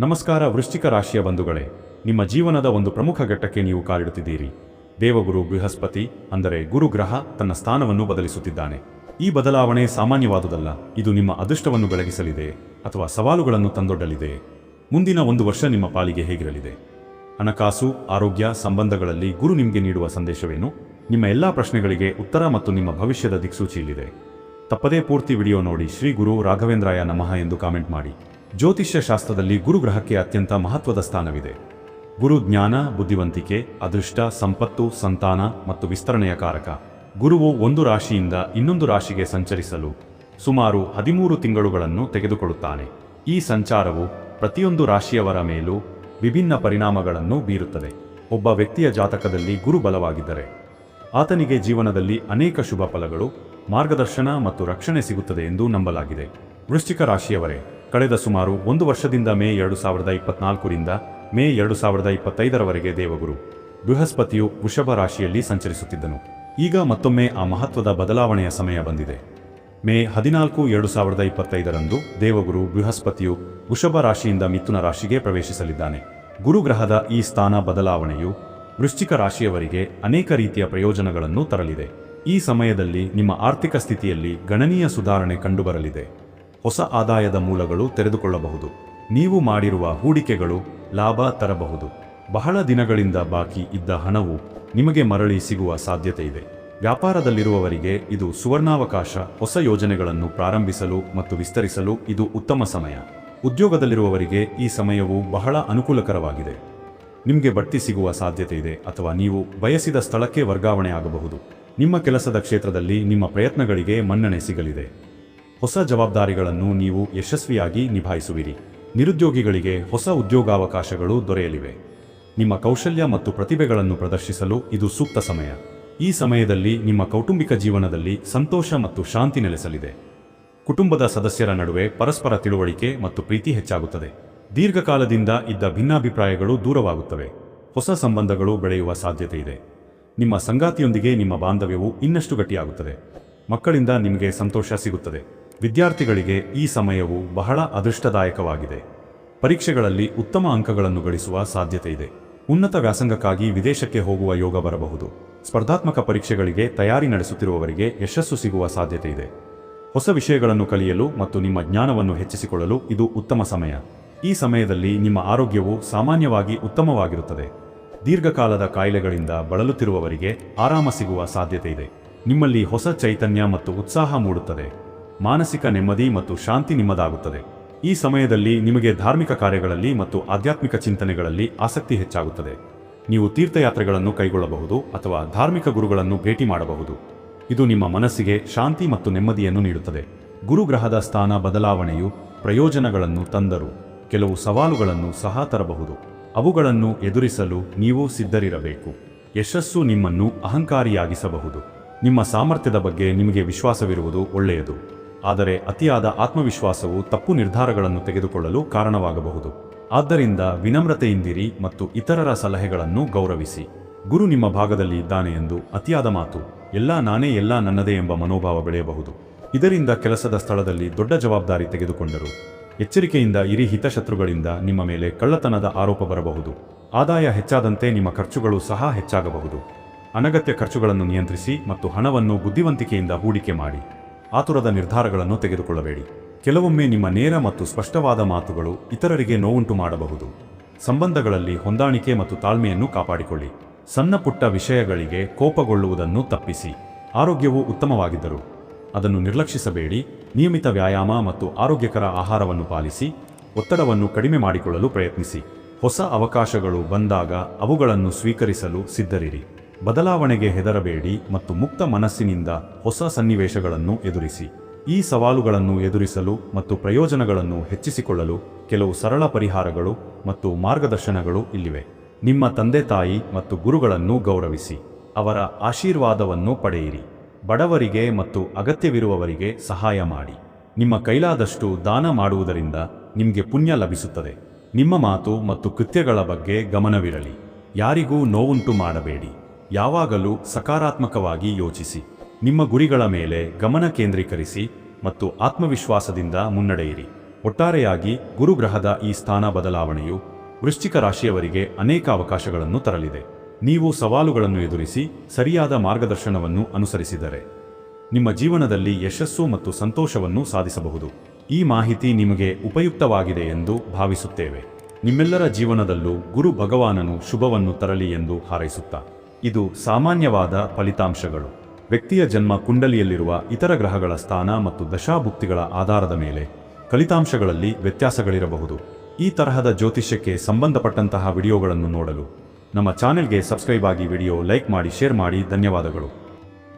ನಮಸ್ಕಾರ ವೃಶ್ಚಿಕ ರಾಶಿಯ ಬಂಧುಗಳೇ, ನಿಮ್ಮ ಜೀವನದ ಒಂದು ಪ್ರಮುಖ ಘಟ್ಟಕ್ಕೆ ನೀವು ಕಾಲಿಡುತ್ತಿದ್ದೀರಿ. ದೇವಗುರು ಬೃಹಸ್ಪತಿ, ಅಂದರೆ ಗುರುಗ್ರಹ, ತನ್ನ ಸ್ಥಾನವನ್ನು ಬದಲಿಸುತ್ತಿದ್ದಾನೆ. ಈ ಬದಲಾವಣೆ ಸಾಮಾನ್ಯವಾದುದಲ್ಲ, ಇದು ನಿಮ್ಮ ಅದೃಷ್ಟವನ್ನು ಬೆಳಗಿಸಲಿದೆ, ಅಥವಾ ಸವಾಲುಗಳನ್ನು ತಂದೊಡ್ಡಲಿದೆ. ಮುಂದಿನ ಒಂದು ವರ್ಷ ನಿಮ್ಮ ಪಾಲಿಗೆ ಹೇಗಿರಲಿದೆ? ಹಣಕಾಸು, ಆರೋಗ್ಯ ಸಂಬಂಧಗಳಲ್ಲಿ ಗುರು ನಿಮಗೆ ನೀಡುವ ಸಂದೇಶವೇನು? ನಿಮ್ಮ ಎಲ್ಲಾ ಪ್ರಶ್ನೆಗಳಿಗೆ ಉತ್ತರ ಮತ್ತು ನಿಮ್ಮ ಭವಿಷ್ಯದ ದಿಕ್ಸೂಚಿಯಲ್ಲಿದೆ. ತಪ್ಪದೇ ಪೂರ್ತಿ ವಿಡಿಯೋ ನೋಡಿ ಶ್ರೀ ಗುರು ರಾಘವೇಂದ್ರಾಯ ನಮಃ ಎಂದು ಕಾಮೆಂಟ್ ಮಾಡಿ. ಜ್ಯೋತಿಷ್ಯ ಶಾಸ್ತ್ರದಲ್ಲಿ ಗುರುಗ್ರಹಕ್ಕೆ ಅತ್ಯಂತ ಮಹತ್ವದ ಸ್ಥಾನವಿದೆ. ಗುರು ಜ್ಞಾನ, ಬುದ್ಧಿವಂತಿಕೆ, ಅದೃಷ್ಟ, ಸಂಪತ್ತು, ಸಂತಾನ ಮತ್ತು ವಿಸ್ತರಣೆಯ ಕಾರಕ. ಗುರುವು ಒಂದು ರಾಶಿಯಿಂದ ಇನ್ನೊಂದು ರಾಶಿಗೆ ಸಂಚರಿಸಲು ಸುಮಾರು ಹದಿಮೂರು ತಿಂಗಳುಗಳನ್ನು ತೆಗೆದುಕೊಳ್ಳುತ್ತಾನೆ. ಈ ಸಂಚಾರವು ಪ್ರತಿಯೊಂದು ರಾಶಿಯವರ ಮೇಲೂ ವಿಭಿನ್ನ ಪರಿಣಾಮಗಳನ್ನು ಬೀರುತ್ತದೆ. ಒಬ್ಬ ವ್ಯಕ್ತಿಯ ಜಾತಕದಲ್ಲಿ ಗುರು ಬಲವಾಗಿದ್ದರೆ ಆತನಿಗೆ ಜೀವನದಲ್ಲಿ ಅನೇಕ ಶುಭ ಫಲಗಳು, ಮಾರ್ಗದರ್ಶನ ಮತ್ತು ರಕ್ಷಣೆ ಸಿಗುತ್ತದೆ ಎಂದು ನಂಬಲಾಗಿದೆ. ವೃಶ್ಚಿಕ ರಾಶಿಯವರೇ ಕಳೆದ ಸುಮಾರು ಒಂದು ವರ್ಷದಿಂದ ಮೇ ಎರಡು ಸಾವಿರದ ಇಪ್ಪತ್ನಾಲ್ಕರಿಂದ ಮೇ ಎರಡು ಸಾವಿರದ ಇಪ್ಪತ್ತೈದರವರೆಗೆ ದೇವಗುರು. ಬೃಹಸ್ಪತಿಯು ವೃಷಭ ರಾಶಿಯಲ್ಲಿ ಸಂಚರಿಸುತ್ತಿದ್ದನು. ಈಗ ಮತ್ತೊಮ್ಮೆ ಆ ಮಹತ್ವದ ಬದಲಾವಣೆಯ ಸಮಯ ಬಂದಿದೆ. ಮೇ ಹದಿನಾಲ್ಕು ಎರಡು ಸಾವಿರದ ಇಪ್ಪತ್ತೈದರಂದು ದೇವಗುರು ಬೃಹಸ್ಪತಿಯು ವೃಷಭ ರಾಶಿಯಿಂದ ಮಿಥುನ ರಾಶಿಗೆ ಪ್ರವೇಶಿಸಲಿದ್ದಾನೆ. ಗುರುಗ್ರಹದ ಈ ಸ್ಥಾನ ಬದಲಾವಣೆಯು ವೃಶ್ಚಿಕ ರಾಶಿಯವರಿಗೆ ಅನೇಕ ರೀತಿಯ ಪ್ರಯೋಜನಗಳನ್ನು ತರಲಿದೆ. ಈ ಸಮಯದಲ್ಲಿ ನಿಮ್ಮ ಆರ್ಥಿಕ ಸ್ಥಿತಿಯಲ್ಲಿ ಗಣನೀಯ ಸುಧಾರಣೆ ಕಂಡುಬರಲಿದೆ. ಹೊಸ ಆದಾಯದ ಮೂಲಗಳು ತೆರೆದುಕೊಳ್ಳಬಹುದು. ನೀವು ಮಾಡಿರುವ ಹೂಡಿಕೆಗಳು ಲಾಭ ತರಬಹುದು. ಬಹಳ ದಿನಗಳಿಂದ ಬಾಕಿ ಇದ್ದ ಹಣವು ನಿಮಗೆ ಮರಳಿ ಸಿಗುವ ಸಾಧ್ಯತೆ ಇದೆ ವ್ಯಾಪಾರದಲ್ಲಿರುವವರಿಗೆ ಇದು ಸುವರ್ಣಾವಕಾಶ, ಹೊಸ ಯೋಜನೆಗಳನ್ನು ಪ್ರಾರಂಭಿಸಲು ಮತ್ತು ವಿಸ್ತರಿಸಲು ಇದು ಉತ್ತಮ ಸಮಯ. ಉದ್ಯೋಗದಲ್ಲಿರುವವರಿಗೆ ಈ ಸಮಯವು ಬಹಳ ಅನುಕೂಲಕರವಾಗಿದೆ. ನಿಮಗೆ ಬಡ್ತಿ ಸಿಗುವ ಸಾಧ್ಯತೆ ಇದೆ ಅಥವಾ ನೀವು ಬಯಸಿದ ಸ್ಥಳಕ್ಕೆ ವರ್ಗಾವಣೆ ಆಗಬಹುದು. ನಿಮ್ಮ ಕೆಲಸದ ಕ್ಷೇತ್ರದಲ್ಲಿ ನಿಮ್ಮ ಪ್ರಯತ್ನಗಳಿಗೆ ಮನ್ನಣೆ ಸಿಗಲಿದೆ. ಹೊಸ ಜವಾಬ್ದಾರಿಗಳನ್ನು ನೀವು ಯಶಸ್ವಿಯಾಗಿ ನಿಭಾಯಿಸುವಿರಿ. ನಿರುದ್ಯೋಗಿಗಳಿಗೆ ಹೊಸ ಉದ್ಯೋಗಾವಕಾಶಗಳು ದೊರೆಯಲಿವೆ. ನಿಮ್ಮ ಕೌಶಲ್ಯ ಮತ್ತು ಪ್ರತಿಭೆಗಳನ್ನು ಪ್ರದರ್ಶಿಸಲು ಇದು ಸೂಕ್ತ ಸಮಯ. ಈ ಸಮಯದಲ್ಲಿ ನಿಮ್ಮ ಕೌಟುಂಬಿಕ ಜೀವನದಲ್ಲಿ ಸಂತೋಷ ಮತ್ತು ಶಾಂತಿ ನೆಲೆಸಲಿದೆ. ಕುಟುಂಬದ ಸದಸ್ಯರ ನಡುವೆ ಪರಸ್ಪರ ತಿಳುವಳಿಕೆ ಮತ್ತು ಪ್ರೀತಿ ಹೆಚ್ಚಾಗುತ್ತದೆ. ದೀರ್ಘಕಾಲದಿಂದ ಇದ್ದ ಭಿನ್ನಾಭಿಪ್ರಾಯಗಳು ದೂರವಾಗುತ್ತವೆ. ಹೊಸ ಸಂಬಂಧಗಳು ಬೆಳೆಯುವ ಸಾಧ್ಯತೆ ಇದೆ. ನಿಮ್ಮ ಸಂಗಾತಿಯೊಂದಿಗೆ ನಿಮ್ಮ ಬಾಂಧವ್ಯವು ಇನ್ನಷ್ಟು ಗಟ್ಟಿಯಾಗುತ್ತದೆ. ಮಕ್ಕಳಿಂದ ನಿಮಗೆ ಸಂತೋಷ ಸಿಗುತ್ತದೆ. ವಿದ್ಯಾರ್ಥಿಗಳಿಗೆ ಈ ಸಮಯವು ಬಹಳ ಅದೃಷ್ಟದಾಯಕವಾಗಿದೆ. ಪರೀಕ್ಷೆಗಳಲ್ಲಿ ಉತ್ತಮ ಅಂಕಗಳನ್ನು ಗಳಿಸುವ ಸಾಧ್ಯತೆ ಇದೆ. ಉನ್ನತ ವ್ಯಾಸಂಗಕ್ಕಾಗಿ ವಿದೇಶಕ್ಕೆ ಹೋಗುವ ಯೋಗ ಬರಬಹುದು. ಸ್ಪರ್ಧಾತ್ಮಕ ಪರೀಕ್ಷೆಗಳಿಗೆ ತಯಾರಿ ನಡೆಸುತ್ತಿರುವವರಿಗೆ ಯಶಸ್ಸು ಸಿಗುವ ಸಾಧ್ಯತೆ ಇದೆ. ಹೊಸ ವಿಷಯಗಳನ್ನು ಕಲಿಯಲು ಮತ್ತು ನಿಮ್ಮ ಜ್ಞಾನವನ್ನು ಹೆಚ್ಚಿಸಿಕೊಳ್ಳಲು ಇದು ಉತ್ತಮ ಸಮಯ. ಈ ಸಮಯದಲ್ಲಿ ನಿಮ್ಮ ಆರೋಗ್ಯವು ಸಾಮಾನ್ಯವಾಗಿ ಉತ್ತಮವಾಗಿರುತ್ತದೆ. ದೀರ್ಘಕಾಲದ ಕಾಯಿಲೆಗಳಿಂದ ಬಳಲುತ್ತಿರುವವರಿಗೆ ಆರಾಮ ಸಿಗುವ ಸಾಧ್ಯತೆ ಇದೆ. ನಿಮ್ಮಲ್ಲಿ ಹೊಸ ಚೈತನ್ಯ ಮತ್ತು ಉತ್ಸಾಹ ಮೂಡುತ್ತದೆ. ಮಾನಸಿಕ ನೆಮ್ಮದಿ ಮತ್ತು ಶಾಂತಿ ನಿಮ್ಮದಾಗುತ್ತದೆ. ಈ ಸಮಯದಲ್ಲಿ ನಿಮಗೆ ಧಾರ್ಮಿಕ ಕಾರ್ಯಗಳಲ್ಲಿ ಮತ್ತು ಆಧ್ಯಾತ್ಮಿಕ ಚಿಂತನೆಗಳಲ್ಲಿ ಆಸಕ್ತಿ ಹೆಚ್ಚಾಗುತ್ತದೆ. ನೀವು ತೀರ್ಥಯಾತ್ರೆಗಳನ್ನು ಕೈಗೊಳ್ಳಬಹುದು ಅಥವಾ ಧಾರ್ಮಿಕ ಗುರುಗಳನ್ನು ಭೇಟಿ ಮಾಡಬಹುದು. ಇದು ನಿಮ್ಮ ಮನಸ್ಸಿಗೆ ಶಾಂತಿ ಮತ್ತು ನೆಮ್ಮದಿಯನ್ನು ನೀಡುತ್ತದೆ. ಗುರುಗ್ರಹದ ಸ್ಥಾನ ಬದಲಾವಣೆಯು ಪ್ರಯೋಜನಗಳನ್ನು ತಂದರು ಕೆಲವು ಸವಾಲುಗಳನ್ನು ಸಹ ತರಬಹುದು. ಅವುಗಳನ್ನು ಎದುರಿಸಲು ನೀವು ಸಿದ್ಧರಿರಬೇಕು. ಯಶಸ್ಸು ನಿಮ್ಮನ್ನು ಅಹಂಕಾರಿಯಾಗಿಸಬಹುದು. ನಿಮ್ಮ ಸಾಮರ್ಥ್ಯದ ಬಗ್ಗೆ ನಿಮಗೆ ವಿಶ್ವಾಸವಿರುವುದು ಒಳ್ಳೆಯದು. ಆದರೆ ಅತಿಯಾದ ಆತ್ಮವಿಶ್ವಾಸವು ತಪ್ಪು ನಿರ್ಧಾರಗಳನ್ನು ತೆಗೆದುಕೊಳ್ಳಲು ಕಾರಣವಾಗಬಹುದು. ಆದ್ದರಿಂದ ವಿನಮ್ರತೆಯಿಂದಿರಿ ಮತ್ತು ಇತರರ ಸಲಹೆಗಳನ್ನು ಗೌರವಿಸಿ. ಗುರು ನಿಮ್ಮ ಭಾಗದಲ್ಲಿ ಇದ್ದಾನೆ ಎಂದು ಅತಿಯಾದ ಮಾತು, ಎಲ್ಲ ನಾನೇ ಎಲ್ಲ ನನ್ನದೇ ಎಂಬ ಮನೋಭಾವ ಬೆಳೆಯಬಹುದು. ಇದರಿಂದ ಕೆಲಸದ ಸ್ಥಳದಲ್ಲಿ ದೊಡ್ಡ ಜವಾಬ್ದಾರಿ ತೆಗೆದುಕೊಂಡರು. ಎಚ್ಚರಿಕೆಯಿಂದ ಇರಿ, ಹಿತಶತ್ರುಗಳಿಂದ ನಿಮ್ಮ ಮೇಲೆ ಕಳ್ಳತನದ ಆರೋಪ ಬರಬಹುದು. ಆದಾಯ ಹೆಚ್ಚಾದಂತೆ ನಿಮ್ಮ ಖರ್ಚುಗಳು ಸಹ ಹೆಚ್ಚಾಗಬಹುದು. ಅನಗತ್ಯ ಖರ್ಚುಗಳನ್ನು ನಿಯಂತ್ರಿಸಿ ಮತ್ತು ಹಣವನ್ನು ಬುದ್ಧಿವಂತಿಕೆಯಿಂದ ಹೂಡಿಕೆ ಮಾಡಿ. ಆತುರದ ನಿರ್ಧಾರಗಳನ್ನು ತೆಗೆದುಕೊಳ್ಳಬೇಡಿ. ಕೆಲವೊಮ್ಮೆ ನಿಮ್ಮ ನೇರ ಮತ್ತು ಸ್ಪಷ್ಟವಾದ ಮಾತುಗಳು ಇತರರಿಗೆ ನೋವುಂಟು ಮಾಡಬಹುದು. ಸಂಬಂಧಗಳಲ್ಲಿ ಹೊಂದಾಣಿಕೆ ಮತ್ತು ತಾಳ್ಮೆಯನ್ನು ಕಾಪಾಡಿಕೊಳ್ಳಿ. ಸಣ್ಣ ಪುಟ್ಟ ವಿಷಯಗಳಿಗೆ ಕೋಪಗೊಳ್ಳುವುದನ್ನು ತಪ್ಪಿಸಿ. ಆರೋಗ್ಯವು ಉತ್ತಮವಾಗಿದ್ದರು ಅದನ್ನು ನಿರ್ಲಕ್ಷಿಸಬೇಡಿ. ನಿಯಮಿತ ವ್ಯಾಯಾಮ ಮತ್ತು ಆರೋಗ್ಯಕರ ಆಹಾರವನ್ನು ಪಾಲಿಸಿ, ಒತ್ತಡವನ್ನು ಕಡಿಮೆ ಮಾಡಿಕೊಳ್ಳಲು ಪ್ರಯತ್ನಿಸಿ. ಹೊಸ ಅವಕಾಶಗಳು ಬಂದಾಗ ಅವುಗಳನ್ನು ಸ್ವೀಕರಿಸಲು ಸಿದ್ಧರಿರಿ. ಬದಲಾವಣೆಗೆ ಹೆದರಬೇಡಿ ಮತ್ತು ಮುಕ್ತ ಮನಸ್ಸಿನಿಂದ ಹೊಸ ಸನ್ನಿವೇಶಗಳನ್ನು ಎದುರಿಸಿ. ಈ ಸವಾಲುಗಳನ್ನು ಎದುರಿಸಲು ಮತ್ತು ಪ್ರಯೋಜನಗಳನ್ನು ಹೆಚ್ಚಿಸಿಕೊಳ್ಳಲು ಕೆಲವು ಸರಳ ಪರಿಹಾರಗಳು ಮತ್ತು ಮಾರ್ಗದರ್ಶನಗಳು ಇಲ್ಲಿವೆ. ನಿಮ್ಮ ತಂದೆ ತಾಯಿ ಮತ್ತು ಗುರುಗಳನ್ನು ಗೌರವಿಸಿ. ಅವರ ಆಶೀರ್ವಾದವನ್ನು ಪಡೆಯಿರಿ. ಬಡವರಿಗೆ ಮತ್ತು ಅಗತ್ಯವಿರುವವರಿಗೆ ಸಹಾಯ ಮಾಡಿ. ನಿಮ್ಮ ಕೈಲಾದಷ್ಟು ದಾನ ಮಾಡುವುದರಿಂದ ನಿಮಗೆ ಪುಣ್ಯ ಲಭಿಸುತ್ತದೆ. ನಿಮ್ಮ ಮಾತು ಮತ್ತು ಕೃತ್ಯಗಳ ಬಗ್ಗೆ ಗಮನವಿರಲಿ. ಯಾರಿಗೂ ನೋವುಂಟು ಮಾಡಬೇಡಿ. ಯಾವಾಗಲೂ ಸಕಾರಾತ್ಮಕವಾಗಿ ಯೋಚಿಸಿ. ನಿಮ್ಮ ಗುರಿಗಳ ಮೇಲೆ ಗಮನ ಕೇಂದ್ರೀಕರಿಸಿ ಮತ್ತು ಆತ್ಮವಿಶ್ವಾಸದಿಂದ ಮುನ್ನಡೆಯಿರಿ. ಒಟ್ಟಾರೆಯಾಗಿ ಗುರುಗ್ರಹದ ಈ ಸ್ಥಾನ ಬದಲಾವಣೆಯು ವೃಶ್ಚಿಕ ರಾಶಿಯವರಿಗೆ ಅನೇಕ ಅವಕಾಶಗಳನ್ನು ತರಲಿದೆ. ನೀವು ಸವಾಲುಗಳನ್ನು ಎದುರಿಸಿ ಸರಿಯಾದ ಮಾರ್ಗದರ್ಶನವನ್ನು ಅನುಸರಿಸಿದರೆ ನಿಮ್ಮ ಜೀವನದಲ್ಲಿ ಯಶಸ್ಸು ಮತ್ತು ಸಂತೋಷವನ್ನು ಸಾಧಿಸಬಹುದು. ಈ ಮಾಹಿತಿ ನಿಮಗೆ ಉಪಯುಕ್ತವಾಗಿದೆ ಎಂದು ಭಾವಿಸುತ್ತೇವೆ. ನಿಮ್ಮೆಲ್ಲರ ಜೀವನದಲ್ಲೂ ಗುರು ಭಗವಾನನು ಶುಭವನ್ನು ತರಲಿ ಎಂದು ಹಾರೈಸುತ್ತಾ. ಇದು ಸಾಮಾನ್ಯವಾದ ಫಲಿತಾಂಶಗಳು. ವ್ಯಕ್ತಿಯ ಜನ್ಮ ಕುಂಡಲಿಯಲ್ಲಿರುವ ಇತರ ಗ್ರಹಗಳ ಸ್ಥಾನ ಮತ್ತು ದಶಾಭುಕ್ತಿಗಳ ಆಧಾರದ ಮೇಲೆ ಫಲಿತಾಂಶಗಳಲ್ಲಿ ವ್ಯತ್ಯಾಸಗಳಿರಬಹುದು. ಈ ತರಹದ ಜ್ಯೋತಿಷ್ಯಕ್ಕೆ ಸಂಬಂಧಪಟ್ಟಂತಹ ವಿಡಿಯೋಗಳನ್ನು ನೋಡಲು ನಮ್ಮ ಚಾನೆಲ್ಗೆ ಸಬ್ಸ್ಕ್ರೈಬ್ ಆಗಿ ವಿಡಿಯೋ ಲೈಕ್ ಮಾಡಿ, ಶೇರ್ ಮಾಡಿ ಧನ್ಯವಾದಗಳು.